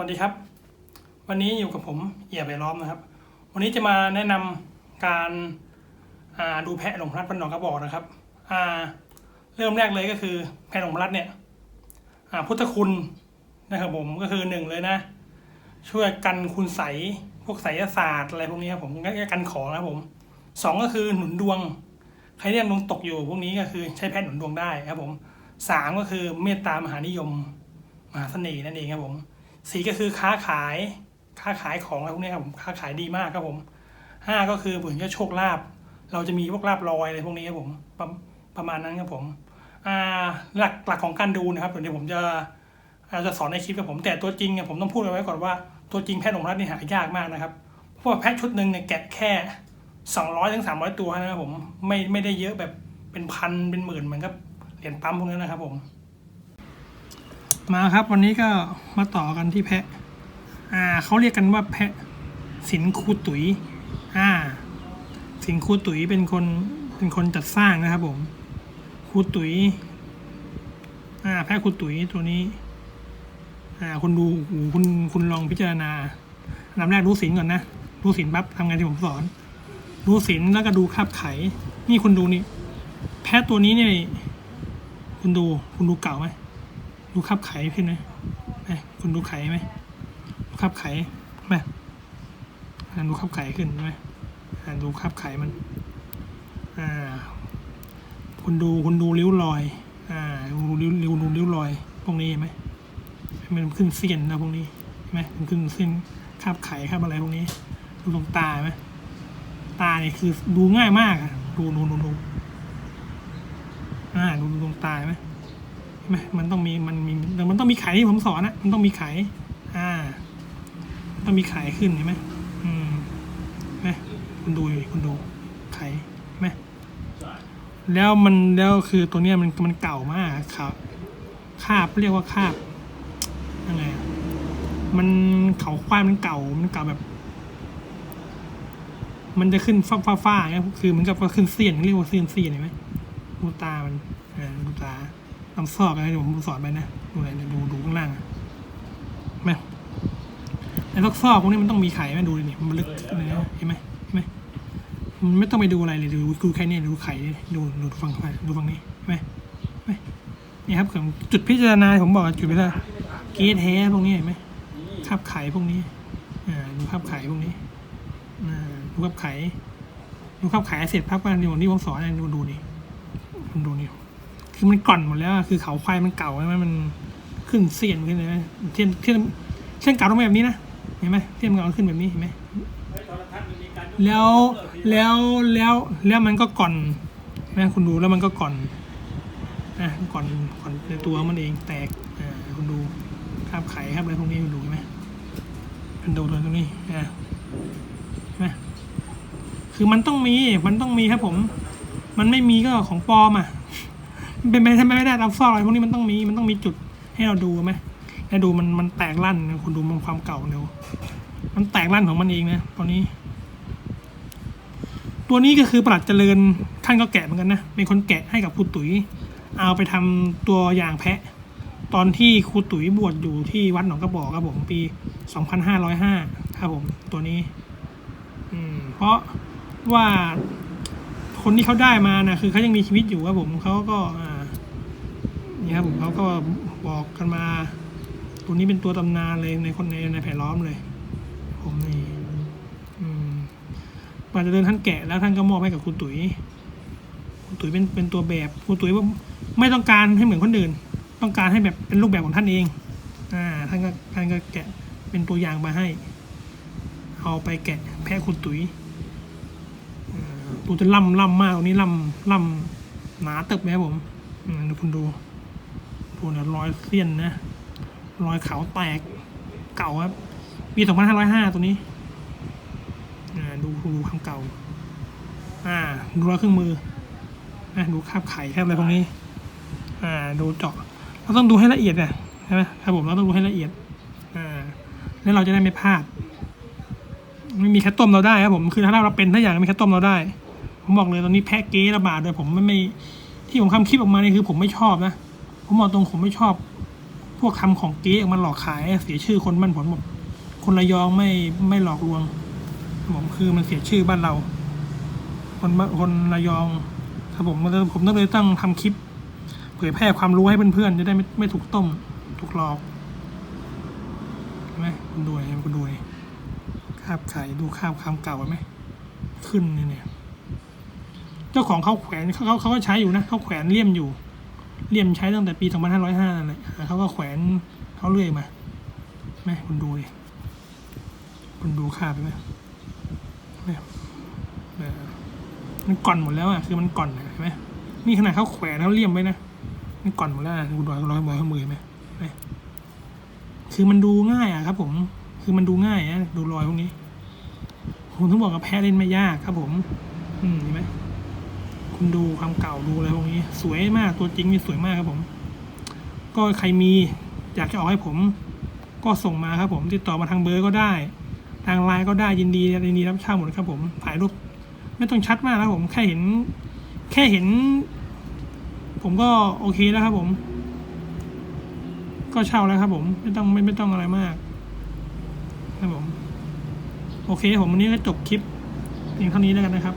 วัสดีครับ วันนี้อยู่กับผมเอี่ยไปล้อมนะครับ วันนี้จะมาแนะนำการาดูแพะหลงพลัดพันหนองกระบอกนะครับเริ่มแรกเลยก็คือแพะหลงพลัดเนี่ยพุทธคุณนะครับผมก็คือหนึ่งเลยนะ ช่วยกันคุณใสพวกไสยศาสตร์อะไรพวกนี้ครับผมก็กันของนะครับผมสองก็คือหนุนดวงใครที่ยังดวงตกอยู่พวกนี้ก็คือใช้แพทย์หนุนดวงได้ครับผมสามก็คือเมตตามหานิยมมหาเสน่ห์นั่นเองครับผม สี่ก็คือค้าขายค้าขายของอะไรพวกนี้ครับผมค้าขายดีมากครับผมห้าก็คือเหมือนกับโชคลาภเราจะมีพวกลาบลอยอะไรพวกนี้ครับผมประประมาณนั้นครับผมอ่าหลักหลักของการดูนะครับเดี๋ยวผมจะอาจจะสอนในคลิปกับผมแต่ตัวจริงเนี่ยผมต้องพูดเอาไว้ก่อนว่าตัวจริงแพทย์หลงรัฐนี่หายากมากนะครับเพราะว่าแพทย์ชุดหนึ่งเนี่ยแกะแค่สองร้อยถึงสามร้อยตัวนะครับผมไม่ไม่ได้เยอะแบบเป็นพันเป็นหมื่นเหมือนกับเหรียญปั๊มพวกนั้นนะครับผม มาครับวันนี้ก็มาต่อกันที่แพะ อ่าเขาเรียกกันว่าแพะสินคูตุ๋ยอ่า สินคูตุ๋ยเป็นคนเป็นคนจัดสร้างนะครับผมคูตุ๋ยอ่าแพะคูตุ๋ยตัวนี้ อ่าคุณดูคุณคุณลองพิจารณาอันดับแรกรู้สินก่อนนะรู้สินปั๊บทำไงที่ผมสอนดูสินแล้วก็ดูคาบไข นี่คุณดูนี่ แพะตัวนี้เนี่ยคุณดูคุณดูเก่าไหม ดูคาบไขขึ้นไหมไคุณดูไขไหมดูคาบไขไหมอ่าดูคาบไขขึ้นไหมดูคาบไขมันอ่าคุณดูคุณดูริ้วรอยอ่าดูริ้วริ้วดูริ้วรอยพวกนี้เห็นไหมมันขึ้นเสี้ยนนะพวกนี้เห็นไหมมันขึ้นเส้นคาบไขคาบอะไรพวกนี้ดูตรงตาไหมตาเนี่ยคือดูง่ายมากอะดูดูดูดูอ่าดูดูดวงตาไหม มมันต้องมีมันมีแต่มันต้องมีไขที่ผมสอนนะมันต้องมีไข อ่า ต้องมีไขขึ้นเห็นไหมอืมไหมคุณดูคุณดูไขไหมแล้วมันแล้วคือตัวเนี้ยมันมันเก่ามากครับคาบเรียกว่าคาบยังไงอะมันเขาควายมันเก่ามันเก่าแบบ มันจะขึ้นฟ้าฟ้าฟ้าๆเงี้ยคือเหมันกับขึ้นเสียนเรียกว่าเสียนเสียนเห็นไหมดูตามันอ่าดูตา ลำซอกอะไรเดี๋ยวผมสอนไปนะดูอะไรเนี่ยดูดูข้างล่างไหมไอ้ซอกซอกพวกนี้มันต้องมีไข่ไหมดูดิเนี่ยมันลึกเลยนะเห็นไหมเห็นไหมมันไม่ต้องไปดูอะไรเลยดูดูแค่นี้ดูไข่ดูดูฝั่งฝั่ดูฝั่งนี้เห็นไหมเนไหมนี่ครับจุดพิจารณาผมบอกจุดพิจารณาเกทแท้พวกนี้เห็นไหมคาบไข่พวกนี้อ่าดูคาบไข่พวกนี้อ่าดูขับไข่ดูขับไข่เสร็จพักว่านี่วันที่ผมสอนเนี่ยดูดูนี่ดูนี่ คือมันก่อนหมดแล้วคือเขาควายมันเก่าใช่ไหมมันขึ้นเสียนขึ้นเลยไหมเทียนเทียนเทียนเก่าต้องแบบนี้นะเห็นไหมเทียนเก่าขึ้นแบบนี้เห็นไหมแล้วแล้วแล้วแล้วมันก็ก่อนนะคุณดูแล้วมันก็ก่อนนะก่อนก่อนในตัวมันเองแตกอ่าคุณดูคาบไข่ครับอะไรพวกนี้คุณดูเห็นไหมคุณดูตรงนี้อ่านะคือมันต้องมีมันต้องมีครับผม มันไม่มีก็ของปลอมอะ เป็นไปทำไมไม่ได้ตามซอกอะไรพวกนี้มันต้องมีมันต้องมีจุดให้เราดูไหมให้ดูมันมันแตกลั่นคุณดูมันความเก่าเร็วมันแตกลั่นของมันเองนะตัวนี้ ตัวนี้ก็คือปลัดเจริญท่านก็แกะเหมือนกันนะเป็นคนแกะให้กับครูตุ๋ย เอาไปทำตัวอย่างแพะ ตอนที่ครูตุ๋ยบวชอยู่ที่วัดหนองกระบอกครับผมปี 2505ครับผมตัวนี้ อืม เพราะว่าคนที่เขาได้มานะคือเขายังมีชีวิตอยู่ครับผมเขาก็อ่า นี่ครับเขาก็บอกกันมา ตัวนี้เป็นตัวตำนานเลยในคนในในแผ่ล้อมเลย ผมนี่อืมปัจจุบันท่านแกะแล้วท่านก็มอบให้กับคุณตุ๋ย คุณตุ๋ยเป็นเป็นตัวแบบคุณตุ๋ยว่าไม่ต้องการให้เหมือนคนอื่น ต้องการให้แบบเป็นรูปแบบของท่านเอง อ่า ท่านก็ท่านก็แกะเป็นตัวอย่างมาให้ เอาไปแกะแพะคุณตุ๋ยตัวจะล่ำล่ำมากตรงนี้ล่ำล่ำหนาตึบไหมครับผมอืมดูคุณดู ตัวเนี่ยรอยเสี้ยนนะรอยขาวแตกเก่าครับปีสองพันห้าร้อยห้าตัวนี้ดูดูความเก่า อ่า ดูรอยเครื่องมืออ่าดูคาบไข่คาบอะไรพวกนี้ อ่า ดูเจาะ เราต้องดูให้ละเอียดนะใช่ไหมครับผมเราต้องดูให้ละเอียด อ่า แล้วเราจะได้ไม่พลาด ไม่มีแค่ต้มเราได้ครับผม คือถ้าเราเป็นถ้าอย่างมีแค่ต้มเราได้ ผมบอกเลยตอนนี้แพะเก๊ระบาดเลยผมไม่ไม่ที่ผมทำคลิปออกมานี่คือผมไม่ชอบนะ ผมบอกตรงผมไม่ชอบ พวกทำของเก๊ออกมาหลอกขายเสียชื่อคนบ้านผมบอกคนระยองไม่ไม่หลอกลวงผมคือมันเสียชื่อบ้านเรา คนคนระยองครับผมก็ผมต้องเลยตั้งทำคลิป เผยแพร่ความรู้ให้เพื่อนๆจะได้ไม่ไม่ถูกต้ม ถูกหลอกเห็นไหมคุณดูเห็นคุณดูคาบขายดูคาบคำเก่าไหมขึ้นเนี่ยเนี่ยเจ้าของเขาแขวนเขาเขาเขาก็ใช้อยู่นะเขาแขวนเลี่ยมอยู่ เลี่ยมใช้ตั้งแต่ปี 2505นั่นแหละเขาก็แขวนเขาเรื่อยมาไหมคุณดูดิคุณดูคาบไปไหมเนี่ยมันก่อนหมดแล้วอะ คือมันก่อนเห็นไหมนี่ขนาดเขาแขวนเขาเลี่ยมไว้นะมันก่อนหมดแล้วคุณดูรอยรอยข้อมือไหมเนไหมคือมันดูง่ายอะครับ ผม คือมันดูง่ายนะดูรอยพวกนี้ผมต้องบอกกับแพ้เล่นไม่ยากครับผม อืมเห็นไหม คุณดูความเก่าดูอะไรพวกนี้ สวยมากตัวจริงนี่สวยมากครับผม ก็ใครมีอยากจะเอาให้ผม ก็ส่งมาครับผม ติดต่อมาทางเบอร์ก็ได้ ทางไลน์ก็ได้ยินดียินดีรับเช่าหมดครับผมถ่ายรูปไม่ต้องชัดมากนะครับผมแค่เห็น แค่เห็น ผมก็โอเคแล้วครับผม ก็เช่าแล้วครับผม ไม่ต้องไม่ไม่ต้องอะไรมากครับผม โอเคผมวันนี้ก็จบคลิปเพียงเท่านี้แล้วกันนะครับ